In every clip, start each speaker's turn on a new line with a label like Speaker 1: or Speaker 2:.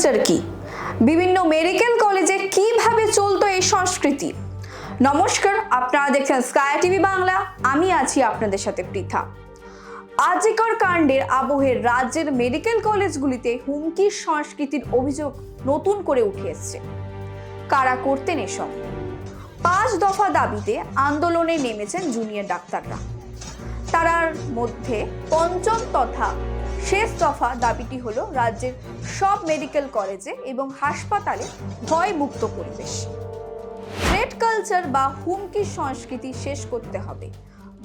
Speaker 1: Culture কি? বিভিন্ন medical কলেজে কীভাবে চলতো এই সংস্কৃতি? নমস্কার, আপনারা দেখছেন স্কাই টিভি বাংলা। আমি আছি আপনাদের সাথে পৃথা। আজিকর কাণ্ডের আবহে রাজ্যের মেডিকেল কলেজগুলিতে হুমকির সংস্কৃতির অভিযোগ নতুন করে উঠে এসছে। কারা করতেন এসব? পাঁচ দফা দাবিতে আন্দোলনে নেমেছেন জুনিয়র ডাক্তাররা। তারার মধ্যে পঞ্চম তথা শেষ দফা দাবিটি হল রাজ্যের সব মেডিকেল কলেজে এবং হাসপাতালে ভয় মুক্ত পরিবেশ। থ্রেড কালচার বা হুমকির সংস্কৃতি শেষ করতে হবে,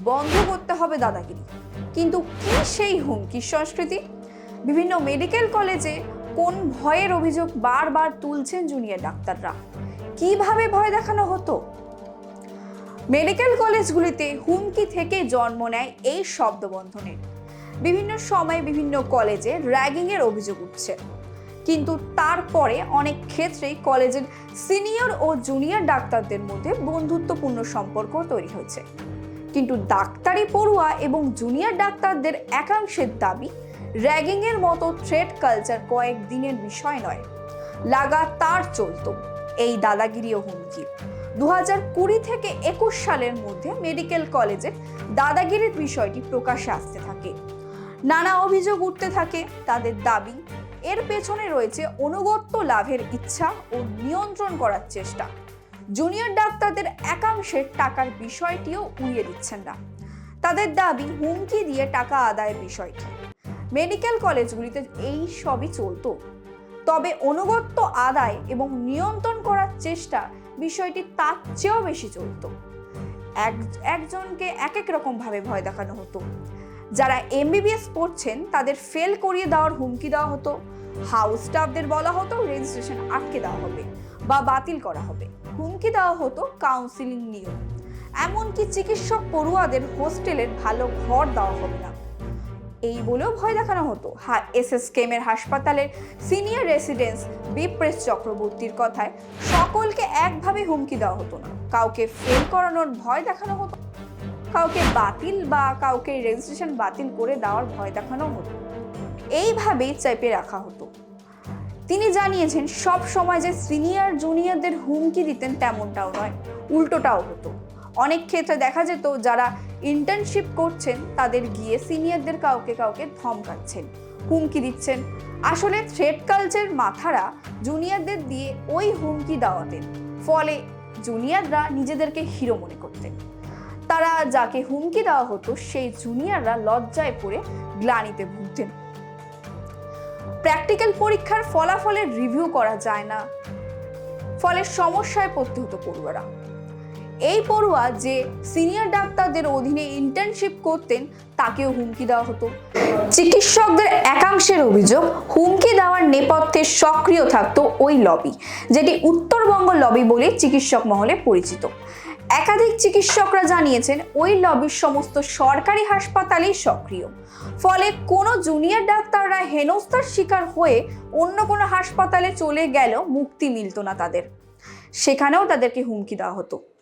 Speaker 1: বন্ধ করতে হবে দাদাগিরি। কিন্তু কি সেই হুমকির সংস্কৃতি? বিভিন্ন মেডিকেল কলেজে কোন ভয়ের অভিযোগ বারবার তুলছেন জুনিয়র ডাক্তাররা? কীভাবে ভয় দেখানো হতো? মেডিকেল কলেজগুলিতে হুমকি থেকে জন্ম নেয় এই শব্দবন্ধনের। বিভিন্ন সময়ে বিভিন্ন কলেজে র্যাগিংয়ের অভিযোগ উঠছে। কিন্তু তারপরে অনেক ক্ষেত্রেই কলেজের সিনিয়র ও জুনিয়র ডাক্তারদের মধ্যে বন্ধুত্বপূর্ণ সম্পর্ক তৈরি হয়েছে। কিন্তু ডাক্তারি পড়ুয়া এবং জুনিয়র ডাক্তারদের একাংশের দাবি, র্যাগিংয়ের মতো থ্রেড কালচার কয়েক দিনের বিষয় নয়, লাগাতার চলতো। এই দাদাগিরি ও হুমকি। দু হাজার কুড়ি থেকে একুশ সালের মধ্যে মেডিকেল কলেজে দাদাগিরির বিষয়টি প্রকাশ্যে আসতে নানা অভিযোগ উঠতে থাকে তাদের দাবি। এর পেছনে রয়েছে অনুগত্য লাভের ইচ্ছা ও নিয়ন্ত্রণ করার চেষ্টা। জুনিয়র ডাক্তারদের একাংশের টাকার বিষয়টিও উড়িয়ে দিচ্ছেন না। তাদের দাবি, হুমকি দিয়ে টাকা আদায়ের বিষয়টি। মেডিকেল কলেজগুলিতে এই সবই চলতো। তবে অনুগত্য আদায় এবং নিয়ন্ত্রণ করার চেষ্টা বিষয়টি তার চেয়েও বেশি চলতো। এক, একজনকে এক এক রকম ভাবে ভয় দেখানো হতো। যারা এমবিবিএস পড়ছেন, তাদের ফেল করিয়ে দেওয়ার হুমকি দেওয়া হতো। হাউস স্টাফদের বলা হতো রেজিস্ট্রেশন আটকে দেওয়া হবে বা বাতিল করা হবে। হুমকি দেওয়া হতো কাউন্সিলিং নিয়েও। এমনকি চিকিৎসক পড়ুয়াদের হোস্টেলের ভালো ঘর দেওয়া হবে না। এই বলেও ভয় দেখানো হতো। হা এস এস কেমের হাসপাতালের সিনিয়র রেসিডেন্স বিপ্রেস চক্রবর্তীর কথায় সকলকে একভাবে হুমকি দেওয়া হতো না। কাউকে ফেল করানোর ভয় দেখানো হতো। কাউকে বাতিল বা কাউকে রেজিস্ট্রেশন বাতিল করে দেওয়ার ভয় দেখানো হতো। এইভাবেই চেপে রাখা হতো। তিনি জানিয়েছেন, সব সময় যে সিনিয়র জুনিয়রদের হুমকি দিতেন তেমনটাও নয়, উল্টোটাও হতো। অনেক ক্ষেত্রে দেখা যেত, যারা ইন্টার্নশিপ করছেন, তাদের গিয়ে সিনিয়রদের কাউকে কাউকে ধমকাচ্ছেন, হুমকি দিচ্ছেন। আসলে থ্রেড কালচার মাথারা জুনিয়রদের দিয়ে ওই হুমকি দেওয়াতেন। ফলে জুনিয়ররা নিজেদেরকে হিরো মনে করতেন। তারা যাকে হুমকি দেওয়া হতো, সেই জুনিয়ররা লজ্জায় পড়ে গ্লানিতে ভুগতেন। প্র্যাকটিক্যাল পরীক্ষার ফলাফলের রিভিউ করা যায় না। ফলে সমস্যায় পড়তে হতো পড়ুয়ারা। এই পড়ুয়া যে সিনিয়র ডাক্তারদের অধীনে ইন্টার্নশিপ করতেন, তাকেও হুমকি দেওয়া হতো। চিকিৎসকদের একাংশের অভিযোগ, হুমকি দেওয়ার নেপথ্যে সক্রিয় থাকতো ওই লবি যেটি উত্তরবঙ্গ লবি বলে চিকিৎসক মহলে পরিচিত। একাধিক চিকিৎসকরা জানিয়েছেন, ওই লবির সমস্ত সরকারি হাসপাতালেই সক্রিয়। ফলে কোনো জুনিয়র ডাক্তাররা হেনস্থার শিকার হয়ে অন্য কোনো হাসপাতালে চলে গেল মুক্তি মিলত না তাদের। সেখানেও তাদেরকে হুমকি দেওয়া হতো।